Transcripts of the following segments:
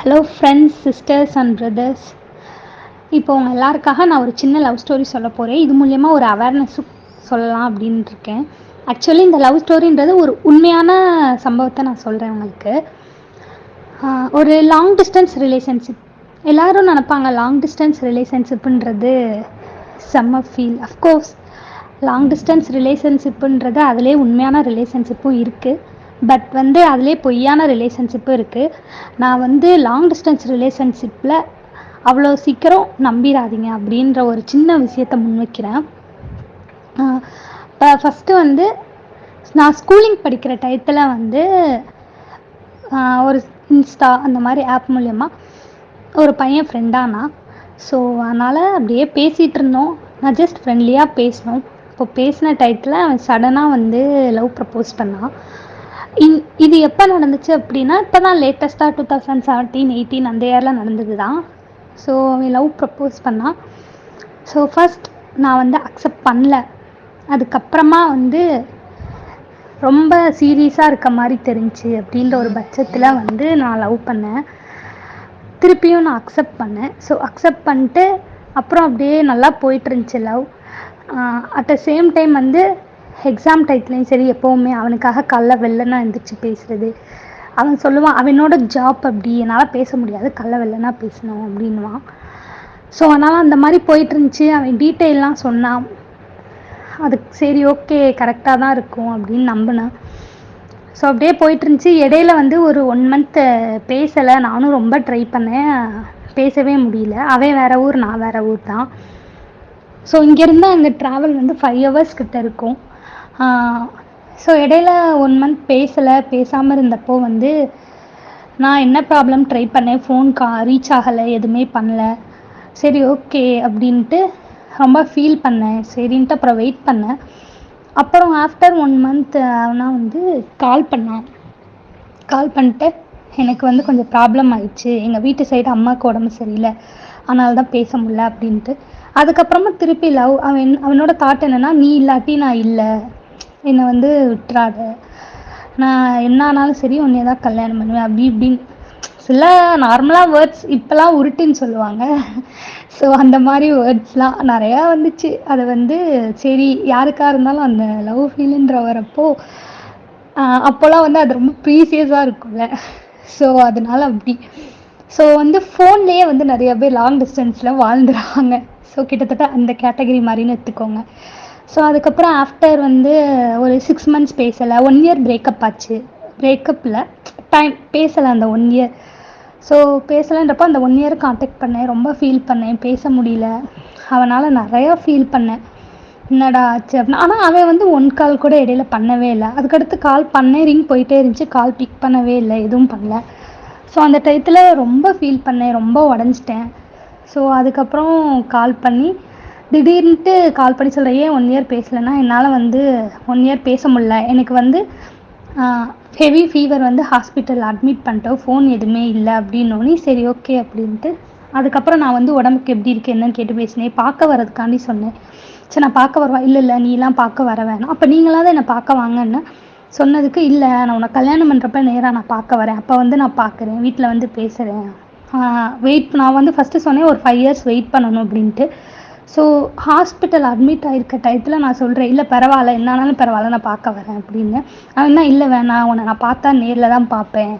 Hello friends sisters and brothers இப்போ உங்கள் எல்லாருக்காக நான் ஒரு சின்ன லவ் ஸ்டோரி சொல்ல போகிறேன் இது மூலயமா ஒரு அவேர்னஸும் சொல்லலாம் அப்படின்ட்டு இருக்கேன் ஆக்சுவலி இந்த லவ் ஸ்டோரின்றது ஒரு உண்மையான சம்பவத்தை நான் சொல்கிறேன் உங்களுக்கு. ஒரு லாங் டிஸ்டன்ஸ் ரிலேஷன்ஷிப் எல்லாரும் நினப்பாங்க லாங் டிஸ்டன்ஸ் ரிலேஷன்ஷிப்புன்றது செம்ம feel of course long distance ரிலேஷன்ஷிப்புன்றது அதிலே உண்மையான ரிலேஷன்ஷிப்பும் இருக்குது பட் வந்து அதிலே பொய்யான ரிலேஷன்ஷிப்பும் இருக்குது நான் வந்து லாங் டிஸ்டன்ஸ் ரிலேஷன்ஷிப்பில் அவ்வளோ சீக்கிரம் நம்பிடாதீங்க அப்படின்ற ஒரு சின்ன விஷயத்த முன்வைக்கிறேன். இப்போ ஃபஸ்ட்டு வந்து நான் ஸ்கூலிங் படிக்கிற டயத்தில் வந்து ஒரு இன்ஸ்டா அந்த மாதிரி ஆப் மூலயமா ஒரு பையன் ஃப்ரெண்டானா ஸோ அதனால் அப்படியே பேசிகிட்டு இருந்தோம். நான் ஜஸ்ட் ஃப்ரெண்ட்லியாக பேசினோம். இப்போ பேசின டயத்தில் அவன் சடனாக வந்து லவ் ப்ரப்போஸ் பண்ணான். இது எப்போ நடந்துச்சு அப்படின்னா இப்போ தான் லேட்டஸ்ட்டாக டூ தௌசண்ட் செவன்டீன் எயிட்டீன் அந்த இயரில் நடந்தது தான் ஸோ அவன் லவ் ப்ரப்போஸ் பண்ணான் ஸோ ஃபர்ஸ்ட் நான் வந்து அக்செப்ட் பண்ணல. அதுக்கப்புறமா வந்து ரொம்ப சீரியஸாக இருக்க மாதிரி தெரிஞ்சுச்சு அப்படின்ற ஒரு பட்சத்தில் வந்து நான் லவ் பண்ணேன். திருப்பியும் நான் அக்செப்ட் பண்ணேன். ஸோ அக்செப்ட் பண்ணிட்டு அப்புறம் அப்படியே நல்லா போயிட்டு இருந்துச்சு love at the same time வந்து எக்ஸாம் டைத்துலேயும் சரி எப்போவுமே அவனுக்காக காலைல வெள்ளனா எழுந்திரிச்சு பேசுறது. அவன் சொல்லுவான் அவனோட ஜாப் அப்படி என்னால் பேச முடியாது காலைல வெள்ளனா பேசணும் அப்படின்னுவான். ஸோ அதனால் அந்த மாதிரி போயிட்டு இருந்துச்சு அவன் டீட்டெயிலாம் சொன்னான். அதுக்கு சரி ஓகே கரெக்டாக தான் இருக்கும் அப்படின்னு நம்பினேன். ஸோ அப்படியே போயிட்டு இருந்துச்சு இடையில வந்து ஒரு ஒன் மந்த் பேசலை. நானும் ரொம்ப ட்ரை பண்ணேன். பேசவே முடியல. அவன் வேற ஊர் நான் வேற ஊர் தான். ஸோ இங்கேருந்து அந்த ட்ராவல் வந்து ஃபைவ் ஹவர்ஸ் கிட்ட இருக்கும். ஸோ இடையில ஒன் மந்த் பேசலை பேசாமல் இருந்தப்போ வந்து நான் என்ன ப்ராப்ளம் ட்ரை பண்ணேன் ஃபோன் கா ரீச் ஆகலை எதுவுமே பண்ணல. சரி ஓகே அப்படின்ட்டு ரொம்ப ஃபீல் பண்ணேன். சரின்ட்டு அப்புறம் வெயிட் பண்ணேன். அப்புறம் ஆஃப்டர் ஒன் மந்த் அவனா வந்து கால் பண்ணான். கால் பண்ணிட்டு எனக்கு வந்து கொஞ்சம் ப்ராப்ளம் ஆயிடுச்சு. எங்கள் வீட்டு சைடு அம்மாவுக்கு உடம்பு சரியில்லை. அதனால தான் பேச முடியல அப்படின்ட்டு. அதுக்கப்புறமா திருப்பி லவ் அவன் அவனோட தாட் என்னன்னா நீ இல்லாட்டி நான் இல்லை. என்னை வந்து விட்டுறாத. நான் என்ன ஆனாலும் சரி உன்னைய தான் கல்யாணம் பண்ணுவேன் அப்படி இப்படின்னு. சில நார்மலாக வேர்ட்ஸ் இப்போலாம் உருட்டுன்னு சொல்லுவாங்க. ஸோ அந்த மாதிரி வேர்ட்ஸ்லாம் நிறையா வந்துச்சு. அதை வந்து சரி யாருக்காக இருந்தாலும் அந்த லவ் ஃபீலுன்ற வரப்போ அப்போல்லாம் வந்து அது ரொம்ப ப்ரீசியஸாக இருக்கும்ல. ஸோ அதனால அப்படி. ஸோ வந்து ஃபோன்லேயே வந்து நிறைய பேர் லாங் டிஸ்டன்ஸில் வாழ்ந்துடுறாங்க ஸோ கிட்டத்தட்ட அந்த கேட்டகரி மாதிரின்னு எடுத்துக்கோங்க. ஸோ அதுக்கப்புறம் ஆஃப்டர் வந்து ஒரு சிக்ஸ் மந்த்ஸ் பேசலை. ஒன் இயர் பிரேக்கப் ஆச்சு. பிரேக்கப்பில் டைம் பேசலை அந்த ஒன் இயர் ஸோ பேசலைன்றப்போ அந்த ஒன் இயர் காண்டாக்ட் பண்ணேன். ரொம்ப ஃபீல் பண்ணேன். பேச முடியல. அவனால் நிறையா ஃபீல் பண்ணேன். என்னடா ஆச்சு அப்படின்னா ஆனால் அவன் வந்து ஒன் கால் கூட இடையில பண்ணவே இல்லை. அதுக்கடுத்து கால் பண்ணேன். ரிங் போயிட்டே இருந்துச்சு. கால் பிக் பண்ணவே இல்லை. எதுவும் பண்ணல. ஸோ அந்த டயத்தில் ரொம்ப ஃபீல் பண்ணேன். ரொம்ப உடஞ்சிட்டேன். ஸோ அதுக்கப்புறம் கால் பண்ணி திடீர்னுட்டு கால் பண்ணி சொல்கிறேன் ஏன் ஒன் இயர் பேசலைன்னா என்னால் வந்து ஒன் இயர் பேச முடியல. எனக்கு வந்து ஹெவி ஃபீவர் வந்து ஹாஸ்பிட்டல் அட்மிட் பண்ணிட்டோம். ஃபோன் எதுவுமே இல்லை அப்படின்னோடனே சரி ஓகே அப்படின்ட்டு. அதுக்கப்புறம் நான் வந்து உடம்புக்கு எப்படி இருக்கு என்னன்னு கேட்டு பேசினேன். பார்க்க வரதுக்காண்டி சொன்னேன். சரி நான் பார்க்க வருவா? இல்லை இல்லை நீலாம் பார்க்க வர வேணாம். அப்போ நீங்களாவது என்னை பார்க்க வாங்கன்னு சொன்னதுக்கு இல்லை நான் உன்னை கல்யாணம் பண்ணுறப்ப நேராக நான் பார்க்க வரேன். அப்போ வந்து நான் பார்க்குறேன். வீட்டில் வந்து பேசுகிறேன் வெயிட் நான் வந்து ஃபஸ்ட்டு சொன்னேன் ஒரு ஃபைவ் இயர்ஸ் வெயிட் பண்ணணும் அப்படின்ட்டு. ஸோ ஹாஸ்பிட்டல் அட்மிட் ஆகிருக்க டயத்தில் நான் சொல்கிறேன் இல்லை பரவாயில்ல என்னானாலும் பரவாயில்ல நான் பார்க்க வரேன் அப்படின்னு. அவன் தான் இல்லை வேணாம் உன்னை நான் பார்த்தா நேரில் தான் பார்ப்பேன்.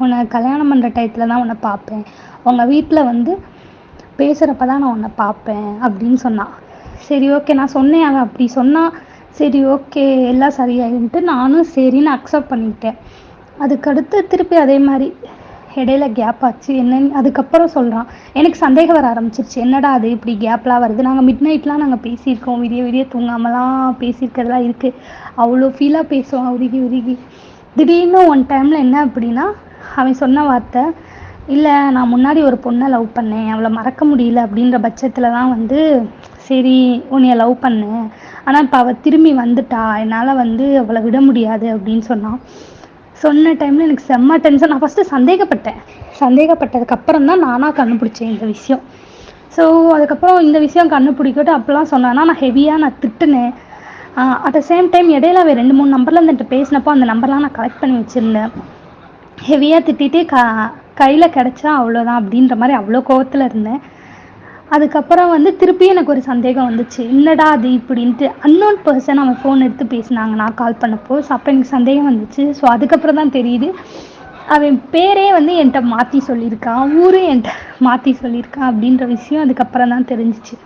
உன்னை கல்யாணம் பண்ணுற டயத்தில் தான் உன்னை பார்ப்பேன். உங்கள் வீட்டில் வந்து பேசுகிறப்ப தான் நான் உன்னை பார்ப்பேன் அப்படின்னு சொன்னான். சரி ஓகே நான் சொன்னேன் அவன் அப்படி சொன்னான் சரி ஓகே எல்லாம் சரியாயின்ட்டு நானும் சரின்னு அக்செப்ட் பண்ணிக்கிட்டேன் அதுக்கடுத்து திருப்பி அதே மாதிரி இடையில கேப் ஆச்சு. என்னன்னு அதுக்கப்புறம் சொல்கிறான் எனக்கு சந்தேகம் வர ஆரம்பிச்சிருச்சு. என்னடா அது இப்படி கேப்லாம் வருது? நாங்கள் மிட் நைட்லாம் நாங்கள் பேசியிருக்கோம். விடிய விடிய தூங்காமலாம் பேசியிருக்கிறதுலாம் இருக்குது அவ்வளோ ஃபீலாக பேசுவான். உருகி உருகி. திடீர்னு ஒன் டைமில் என்ன அப்படின்னா அவன் சொன்ன வார்த்தை இல்லை நான் முன்னாடி ஒரு பொண்ணை லவ் பண்ணேன். அவளை மறக்க முடியல. அப்படின்ற பட்சத்தில் தான் வந்து சரி உன்னைய லவ் பண்ணேன் ஆனால் இப்போ அவள் திரும்பி வந்துட்டா. என்னால் வந்து அவளை விட முடியாது. அப்படின்னு சொன்னான். சொன்ன டைமில் எனக்கு செம்ம டென்ஷன் நான் ஃபஸ்ட்டு சந்தேகப்பட்டேன். சந்தேகப்பட்டதுக்கு அப்புறம் தான் நானாக கண்டுபிடிச்சேன் இந்த விஷயம். ஸோ அதுக்கப்புறம் இந்த விஷயம் கண்டுபிடிக்கிட்டு அப்போலாம் சொன்னான்னா நான் ஹெவியாக நான் திட்டுனேன். அட் த சேம் டைம் இடையில அவன் ரெண்டு மூணு நம்பரில் இருந்துட்டு பேசினப்போ அந்த நம்பர்லாம் நான் கலெக்ட் பண்ணி வச்சுருந்தேன். ஹெவியாக திட்டிட்டு க கையில் கிடச்சா அவ்வளோதான் அப்படின்ற மாதிரி அவ்வளோ கோவத்தில் இருந்தேன். அதுக்கப்புறம் வந்து திருப்பி எனக்கு ஒரு சந்தேகம் வந்துச்சு. என்னடா அது இப்படின்ட்டு? அன்னோன் பர்சன் அவன் ஃபோன் எடுத்து பேசினாங்க. நான் கால் பண்ணப்போ ஸோ அப்போ எனக்கு சந்தேகம் வந்துச்சு. ஸோ அதுக்கப்புறம் தான் தெரியுது. அவன் பேரே வந்து என்கிட்ட மாற்றி சொல்லியிருக்கான். ஊரும் என்கிட்ட மாற்றி சொல்லியிருக்கான் அப்படின்ற விஷயம் அதுக்கப்புறம் தான் தெரிஞ்சிச்சு.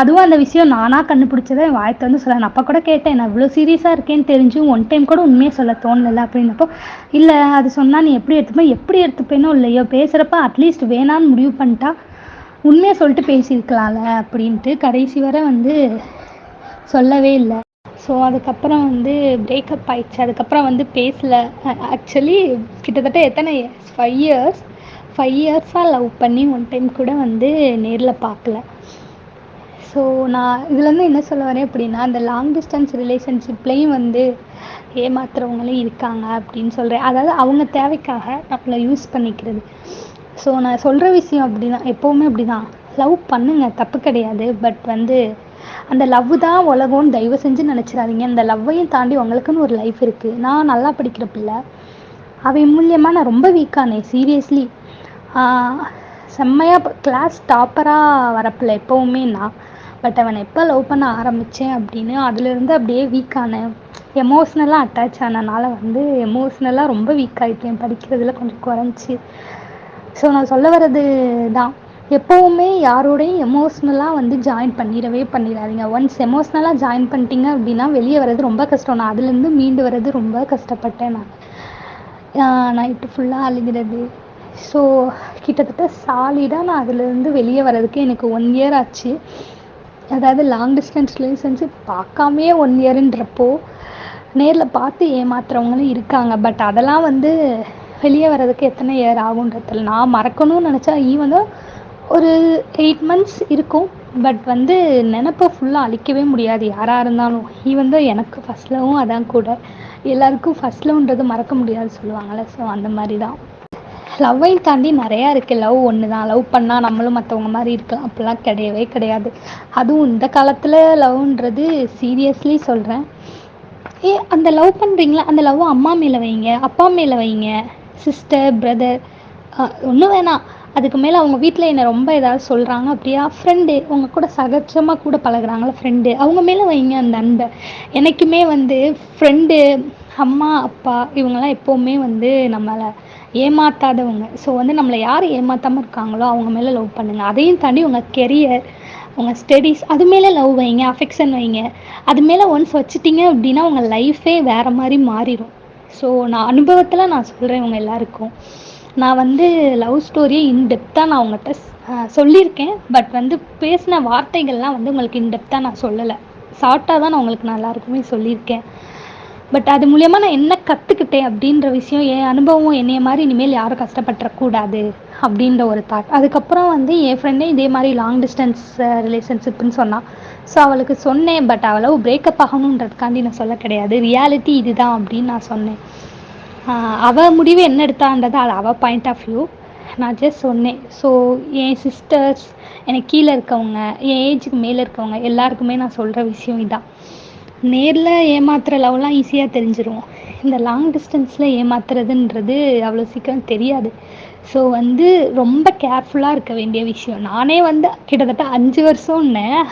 அதுவும் அந்த விஷயம் நானாக கண்டுபிடிச்சதை என் வாயத்தை வந்து சொல்ல நான் அப்போ கூட கேட்டேன். நான் இவ்வளோ சீரியஸாக இருக்கேன்னு தெரிஞ்சு ஒன் டைம் கூட உண்மையே சொல்ல தோணலை அப்படின்னப்போ இல்லை அது சொன்னால் நீ எப்படி எடுத்துப்பேன் எப்படி எடுத்துப்பேனோ இல்லையோ? பேசுகிறப்ப அட்லீஸ்ட் வேணான்னு முடிவு பண்ணிட்டா உண்மையை சொல்லிட்டு பேசியிருக்கலாம்ல அப்படின்ட்டு கடைசி வரை வந்து சொல்லவே இல்லை. ஸோ அதுக்கப்புறம் வந்து பிரேக்கப் ஆயிடுச்சு. அதுக்கப்புறம் வந்து பேசலை. ஆக்சுவலி கிட்டத்தட்ட எத்தனை இயர்ஸ் ஃபைவ் இயர்ஸ் ஃபைவ் இயர்ஸாக லவ் பண்ணி ஒன் டைம் கூட வந்து நேரில் பார்க்கல ஸோ நான் இதுலேருந்து என்ன சொல்ல வரேன் அப்படின்னா அந்த லாங் டிஸ்டன்ஸ் ரிலேஷன்ஷிப்லேயும் வந்து ஏமாத்துறவங்களும் இருக்காங்க அப்படின்னு சொல்கிறேன் அதாவது அவங்க தேவைக்காக நம்மளை யூஸ் பண்ணிக்கிறது. ஸோ நான் சொல்கிற விஷயம் அப்படின்னா எப்போவுமே அப்படி தான் லவ் பண்ணுங்க தப்பு கிடையாது. பட் வந்து அந்த லவ் தான் உலகம்னு தயவு செஞ்சு நினச்சிடாதீங்க. அந்த லவ்வையும் தாண்டி உங்களுக்குன்னு ஒரு லைஃப் இருக்குது நான் நல்லா படிக்கிற பிள்ளை அவை மூலியமாக நான் ரொம்ப வீக்கானேன் சீரியஸ்லி செம்மையாக கிளாஸ் டாப்பராக வரப்பில்ல எப்போவுமே நான். பட் அவனை எப்போ லவ் பண்ண ஆரம்பித்தேன் அப்படின்னு அதுலேருந்து அப்படியே வீக்கானேன் எமோஷ்னலாக அட்டாச் ஆனனால வந்து எமோஷ்னலாக ரொம்ப வீக் ஆகிட்டேன் படிக்கிறதுல கொஞ்சம் குறைஞ்சி. ஸோ நான் சொல்ல வர்றது தான். எப்போவுமே யாரோடையும் எமோஷ்னலாக வந்து ஜாயின் பண்ணிடவே பண்ணிடாதீங்க. ஒன்ஸ் எமோஷ்னலாக ஜாயின் பண்ணிட்டீங்க அப்படின்னா வெளியே வர்றது ரொம்ப கஷ்டம். நான் அதுலேருந்து மீண்டு வர்றது ரொம்ப கஷ்டப்பட்டேன் நான். நைட்டு ஃபுல்லாக அழுகிறது. ஸோ கிட்டத்தட்ட சாலிடாக நான் அதுலேருந்து வெளியே வர்றதுக்கு எனக்கு ஒன் இயர் ஆச்சு. அதாவது லாங் டிஸ்டன்ஸ் ரிலேஷன்ஷிப் பார்க்காமே ஒன் இயருன்றப்போ நேரில் பார்த்து ஏமாத்துறவங்களும் இருக்காங்க. பட் அதெல்லாம் வந்து வெளியே வர்றதுக்கு எத்தனை இயர் ஆகுன்றதில்ல நான் மறக்கணும்னு நினச்சா ஈவன் ஒரு எயிட் மந்த்ஸ் இருக்கும் பட் வந்து நினப்பை ஃபுல்லாக அழிக்கவே முடியாது யாராக இருந்தாலும். ஈவன் தான் எனக்கு ஃபஸ்ட் லவ்வும் அதான் கூட. எல்லாருக்கும் ஃபஸ்ட் லவ்ன்றது மறக்க முடியாது சொல்லுவாங்கள்ல ஸோ அந்த மாதிரி தான் லவ்வையும் தாண்டி நிறையா இருக்குது லவ் ஒன்று தான் லவ் பண்ணால் நம்மளும் மற்றவங்க மாதிரி இருக்கலாம். அப்படிலாம் கிடையவே கிடையாது. அதுவும் இந்த காலத்தில் லவ்ன்றது சீரியஸ்லி சொல்கிறேன் ஏ அந்த லவ் பண்ணுறீங்களா அந்த லவ் அம்மா மேலே வைங்க அப்பா மேலே வைங்க. சிஸ்டர் பிரதர் ஒன்றும் வேணாம். அதுக்கு மேலே அவங்க வீட்டில் என்னை ரொம்ப ஏதாவது சொல்கிறாங்க அப்படியா? ஃப்ரெண்டு உங்கள் கூட சகஜமாக கூட பழகுறாங்களா ஃப்ரெண்டு அவங்க மேலே வைங்க அந்த அன்பை. எனக்குமே வந்து ஃப்ரெண்டு அம்மா அப்பா இவங்கெல்லாம் எப்போவுமே வந்து நம்மளை ஏமாத்தாதவங்க. ஸோ வந்து நம்மளை யார் ஏமாத்தாமல் இருக்காங்களோ அவங்க மேலே லவ் பண்ணுங்கள் அதையும் தாண்டி உங்கள் கெரியர் உங்கள் ஸ்டடீஸ் அது மேலே லவ் வைங்க அஃபெக்ஷன் வைங்க. அது மேலே ஒன்ஸ் வச்சுட்டிங்க அப்படின்னா உங்கள் லைஃபே வேறு மாதிரி மாறிடும் ஸோ நான் அனுபவத்தில் நான் சொல்கிறேன் இவங்க எல்லாருக்கும். நான் வந்து லவ் ஸ்டோரியை இன்டெப்த்தாக நான் உங்கள்கிட்ட சொல்லியிருக்கேன். பட் வந்து பேசின வார்த்தைகள்லாம் வந்து உங்களுக்கு இன்டெப்த்தாக நான் சொல்லலை. ஷார்ட்டாக தான் நான் உங்களுக்கு நான் எல்லாருக்குமே சொல்லியிருக்கேன். பட் அது மூலயமா நான் என்ன கற்றுக்கிட்டேன் அப்படின்ற விஷயம் என் அனுபவம் என்னைய மாதிரி இனிமேல் யாரும் கஷ்டப்பட்டுறக்கூடாது அப்படின்ற ஒரு தாட் அதுக்கப்புறம் வந்து என் ஃப்ரெண்டே இதே மாதிரி லாங் டிஸ்டன்ஸ் ரிலேஷன்ஷிப்னு சொன்னான். ஸோ அவளுக்கு சொன்னேன் பட் அவளவு பிரேக்கப் ஆகணுன்றதுக்காண்டி நான் சொல்ல கிடையாது. ரியாலிட்டி இதுதான் அப்படின்னு நான் சொன்னேன். அவள் முடிவு என்ன எடுத்தான்றது அது அவள் பாயிண்ட் ஆஃப் வியூ நான் ஜஸ்ட் சொன்னேன். ஸோ என் சிஸ்டர்ஸ் எனக்கு கீழே இருக்கவங்க என் ஏஜுக்கு மேலே இருக்கவங்க எல்லாருக்குமே நான் சொல்கிற விஷயம் இதான். நேரில் ஏமாத்துகிற லவ்லாம் ஈஸியாக தெரிஞ்சிடும் இந்த லாங் டிஸ்டன்ஸில் ஏமாத்துறதுன்றது அவ்வளோ சீக்கிரம் தெரியாது. ஸோ வந்து ரொம்ப கேர்ஃபுல்லாக இருக்க வேண்டிய விஷயம். நானே வந்து கிட்டத்தட்ட அஞ்சு வருஷம்னேன்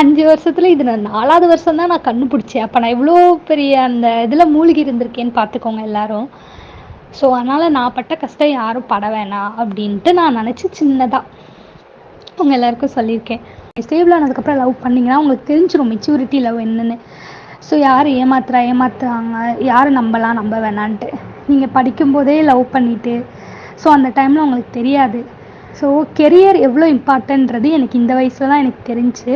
அஞ்சு வருஷத்தில் இது நான் நாலாவது வருஷம் தான் நான் கண்டுபிடிச்சேன் அப்போ நான் இவ்வளோ பெரிய அந்த இதில் மூழ்கி இருந்திருக்கேன்னு பார்த்துக்கோங்க எல்லாரும். ஸோ அதனால் நான் பட்ட கஷ்டம் யாரும் பட வேணாம் அப்படின்ட்டு நான் நினச்சி சின்னதாக அவங்க எல்லாருக்கும் சொல்லியிருக்கேன். ஸ்டேபிள் ஆனதுக்கப்புறம் லவ் பண்ணிங்கன்னா உங்களுக்கு தெரிஞ்சிடும் மெச்சூரிட்டி லவ் என்னென்னு. ஸோ யார் ஏமாத்துறா ஏமாத்துறாங்க யாரை நம்பலாம் நம்ப வேணான்ட்டு. நீங்கள் படிக்கும்போதே லவ் பண்ணிவிட்டு ஸோ அந்த டைமில் உங்களுக்கு தெரியாது. ஸோ கெரியர் எவ்வளோ இம்பார்ட்டன்றது எனக்கு இந்த வயசில் தான் எனக்கு தெரிஞ்சு.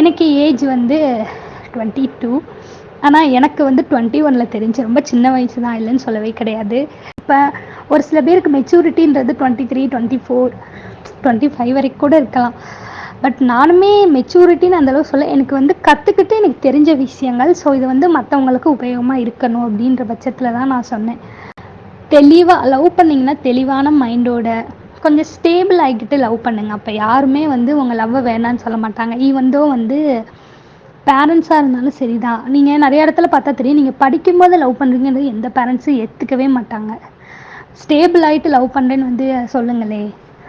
எனக்கு ஏஜ் வந்து டுவெண்ட்டி டூ ஆனால் எனக்கு வந்து டுவெண்ட்டி ஒனில் தெரிஞ்சு. ரொம்ப சின்ன வயசு தான் இல்லைன்னு சொல்லவே கிடையாது. இப்போ ஒரு சில பேருக்கு மெச்சூரிட்டின்றது twenty three twenty four twenty five வரைக்கும் கூட இருக்கலாம். பட் நானுமே மெச்சூரிட்டின்னு அந்தளவு சொல்ல எனக்கு வந்து கற்றுக்கிட்டு எனக்கு தெரிஞ்ச விஷயங்கள் ஸோ இது வந்து மற்றவங்களுக்கு உபயோகமாக இருக்கணும் அப்படின்ற பட்சத்தில் தான் நான் சொன்னேன். தெளிவாக லவ் பண்ணிங்கன்னா தெளிவான மைண்டோட கொஞ்சம் ஸ்டேபிள் ஆகிக்கிட்டு லவ் பண்ணுங்கள் அப்போ யாருமே வந்து உங்கள் லவ்வை வேணான்னு சொல்ல மாட்டாங்க. ஈவந்தோ வந்து பேரண்ட்ஸாக இருந்தாலும் சரி தான் நீங்கள் நிறைய இடத்துல பார்த்தா தெரியும் நீங்கள் படிக்கும்போது லவ் பண்ணுறீங்கன்றது எந்த பேரண்ட்ஸும் ஏற்றுக்கவே மாட்டாங்க. ஸ்டேபிள் ஆகிட்டு லவ் பண்ணுறேன்னு வந்து சொல்லுங்களே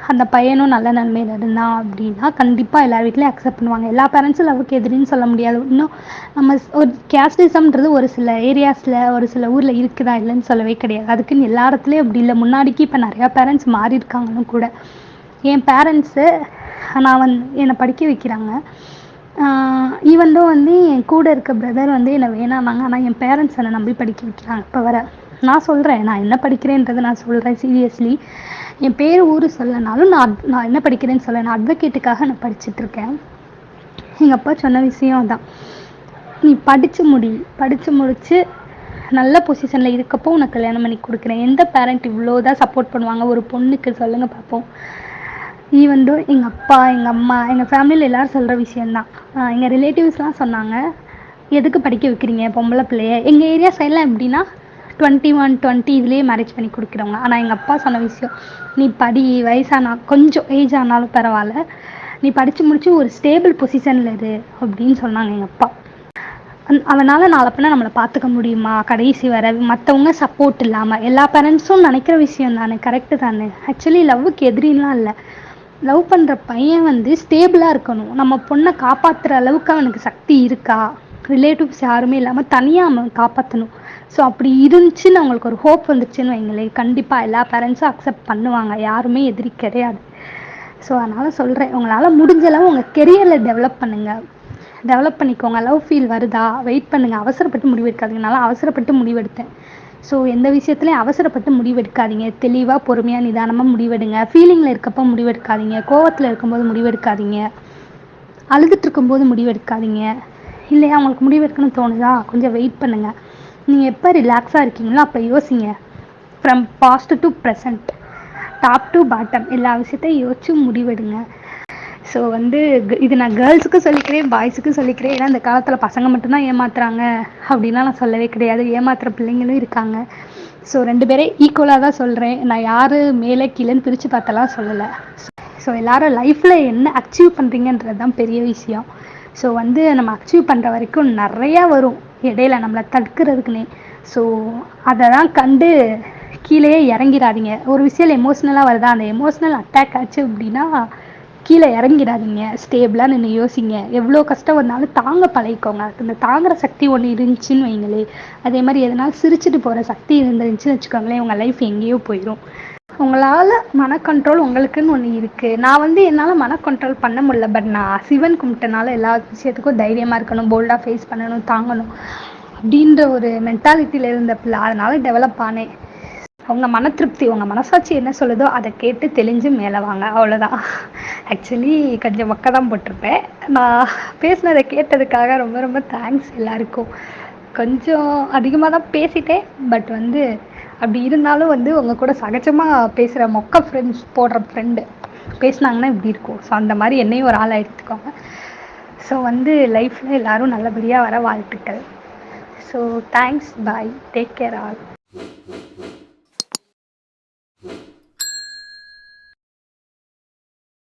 அந்த பையனும் நல்ல நன்மையில் இருந்தான் அப்படின்னா கண்டிப்பாக எல்லா வீட்லேயும் அக்செப்ட் பண்ணுவாங்க. எல்லா பேரண்ட்ஸும் லவ்வுக்கு எதிரின்னு சொல்ல முடியாது. இன்னும் நம்ம ஒரு கேஸ்டிசம்ன்றது ஒரு சில ஏரியாஸில் ஒரு சில ஊரில் இருக்குதா இல்லைன்னு சொல்லவே கிடையாது. அதுக்குன்னு எல்லா இடத்துலையும் அப்படி இல்லை. முன்னாடிக்கு இப்போ நிறையா பேரண்ட்ஸ் மாறி இருக்காங்களும் கூட. என் பேரண்ட்ஸு நான் வந்து என்னை படிக்க வைக்கிறாங்க. ஈவன் வந்து என் கூட இருக்க பிரதர் வந்து என்னை வேணான்னாங்க ஆனால் என் பேரண்ட்ஸ் என்னை நம்பி படிக்க வைக்கிறாங்க. இப்போ வர நான் சொல்கிறேன் நான் என்ன படிக்கிறேன்றதை நான் சொல்கிறேன் சீரியஸ்லி என் பேர் ஊர் சொல்லனாலும் நான் நான் என்ன படிக்கிறேன்னு சொல்ல நான் அட்வொகேட்டுக்காக நான் படிச்சுட்ருக்கேன். எங்கள் அப்பா சொன்ன விஷயம் தான் நீ படித்து முடி படித்து முடித்து நல்ல பொசிஷனில் இருக்கப்போ உனக்கு கல்யாணம் பண்ணி கொடுக்குறேன். எந்த பேரண்ட் இவ்வளோ தான் சப்போர்ட் பண்ணுவாங்க? ஒரு பொண்ணுக்கு சொல்லுங்கள் பார்ப்போம் நீ வந்து எங்கள் அப்பா எங்கள் அம்மா எங்கள் ஃபேமிலியில் எல்லோரும் சொல்கிற விஷயந்தான் எங்கள் ரிலேட்டிவ்ஸ்லாம் சொன்னாங்க எதுக்கு படிக்க வைக்கிறீங்க பொம்பளை பிள்ளைய? எங்கள் ஏரியா சைட்லாம் எப்படின்னா டுவெண்ட்டி ஒன் டுவெண்ட்டி இதுலேயே மேரேஜ் பண்ணி கொடுக்குறவங்க. ஆனால் எங்கள் அப்பா சொன்ன விஷயம் நீ படி வயசானா கொஞ்சம் ஏஜ் ஆனாலும் பரவாயில்ல. நீ படித்து முடிச்சு ஒரு ஸ்டேபிள் பொசிஷனில் இரு அப்படின்னு சொன்னாங்க எங்கள் அப்பா. அவனால் நாளை பின்ன நம்மளை பார்த்துக்க முடியுமா? கடைசி வர மற்றவங்க சப்போர்ட் இல்லாமல் எல்லா பேரண்ட்ஸும் நினைக்கிற விஷயம் தானே கரெக்டு தானே. ஆக்சுவலி லவ்வுக்கு எதிரின்லாம் இல்லை. லவ் பண்ணுற பையன் வந்து ஸ்டேபிளாக இருக்கணும். நம்ம பொண்ணை காப்பாற்றுற அளவுக்கு அவனுக்கு சக்தி இருக்கா? ரிலேட்டிவ்ஸ் யாருமே இல்லாமல் தனியாக அவன் காப்பாற்றணும் ஸோ அப்படி இருந்துச்சுன்னு அவங்களுக்கு ஒரு ஹோப் வந்துச்சுன்னு வைங்களேன். கண்டிப்பாக எல்லா பேரண்ட்ஸும் அக்செப்ட் பண்ணுவாங்க. யாருமே எதிரி கிடையாது. ஸோ அதனால் சொல்கிறேன் உங்களால் முடிஞ்சளவு உங்கள் கெரியரில் டெவலப் பண்ணுங்கள் டெவலப் பண்ணிக்கோங்க. லவ் ஃபீல் வருதா? வெயிட் பண்ணுங்கள் அவசரப்பட்டு முடிவெடுக்காதீங்க அவசரப்பட்டு முடிவெடுத்தேன் ஸோ எந்த விஷயத்துலையும் அவசரப்பட்டு முடிவெடுக்காதீங்க தெளிவாக பொறுமையாக நிதானமாக முடிவெடுங்க ஃபீலிங்கில் இருக்கப்போ முடிவெடுக்காதீங்க கோவத்தில் இருக்கும்போது முடிவெடுக்காதீங்க அழுதுட்டு இருக்கும்போது முடிவெடுக்காதீங்க இல்லையா? அவங்களுக்கு முடிவெடுக்கணும்னு தோணுதா? கொஞ்சம் வெயிட் பண்ணுங்கள் நீங்கள் எப்போ ரிலாக்ஸாக இருக்கீங்களோ அப்போ யோசிங்க. From past to present top to bottom எல்லா விஷயத்தையும் யோசிச்சு முடிவெடுங்க. ஸோ வந்து இது நான் கேர்ள்ஸுக்கும் சொல்லிக்கிறேன் பாய்ஸுக்கும் சொல்லிக்கிறேன். ஏன்னா இந்த காலத்தில் பசங்க மட்டும்தான் ஏமாத்துறாங்க. அப்படின்லாம் நான் சொல்லவே கிடையாது. ஏமாத்துகிற பிள்ளைங்களும் இருக்காங்க. ஸோ ரெண்டு பேரே ஈக்குவலாக தான் சொல்கிறேன் நான் யார் மேலே கீழேன்னு பிரித்து பார்த்தலாம் சொல்லலை. ஸோ எல்லோரும் லைஃப்பில் என்ன அச்சீவ் பண்ணுறீங்கன்றது தான் பெரிய விஷயம். ஸோ வந்து நம்ம அச்சீவ் பண்ணுற வரைக்கும் நிறையா வரும். இடையில நம்மளை தடுக்கிறதுக்குனே. ஸோ அதை தான் கண்டு கீழேயே இறங்கிடாதீங்க ஒரு விஷயம் எமோஷ்னலாக வருதா? அந்த எமோஷ்னல் அட்டாக் ஆச்சு அப்படின்னா கீழே இறங்கிடாதீங்க ஸ்டேபிளாக நின்று யோசிங்க. எவ்வளோ கஷ்டம் வந்தாலும் தாங்க பழகிக்கோங்க. அந்த தாங்குற சக்தி ஒன்று இருந்துச்சுன்னு வைங்களே. அதே மாதிரி எதனால் சிரிச்சுட்டு போகிற சக்தி இருந்துருந்துச்சுன்னு வச்சுக்கோங்களேன் உங்கள் லைஃப் எங்கேயோ போயிடும் உங்களால் மன கண்ட்ரோல் உங்களுக்குன்னு ஒன்று இருக்குது நான் வந்து என்னால் மன கண்ட்ரோல் பண்ண முடியல பட் நான் சிவன் கும்பிட்டனால எல்லா விஷயத்துக்கும் தைரியமாக இருக்கணும் போல்டாக ஃபேஸ் பண்ணணும் தாங்கணும் அப்படின்ற ஒரு மென்டாலிட்டியில் இருந்த அதனால் டெவலப் ஆனேன். உங்கள் மன திருப்தி உங்கள் மனசாட்சி என்ன சொல்லுதோ அதை கேட்டு தெளிஞ்சு மேலே வாங்க அவ்வளோதான் ஆக்சுவலி கொஞ்சம் மக்க தான் போட்டிருப்பேன். நான் பேசினதை கேட்டதுக்காக ரொம்ப ரொம்ப தேங்க்ஸ் எல்லாருக்கும். கொஞ்சம் அதிகமாக தான் பேசிட்டேன் பட் வந்து அப்படி இருந்தாலும் வந்து உங்கள் கூட சகஜமாக பேசுகிற மொக்க ஃப்ரெண்ட்ஸ் போடுற ஃப்ரெண்டு பேசினாங்கன்னா இப்படி இருக்கும். ஸோ அந்த மாதிரி என்னையும் ஒரு ஆளாக எடுத்துக்கோங்க ஸோ வந்து லைஃப்பில் எல்லோரும் நல்லபடியாக வர வாழ்த்துக்கள். So thanks bye take care all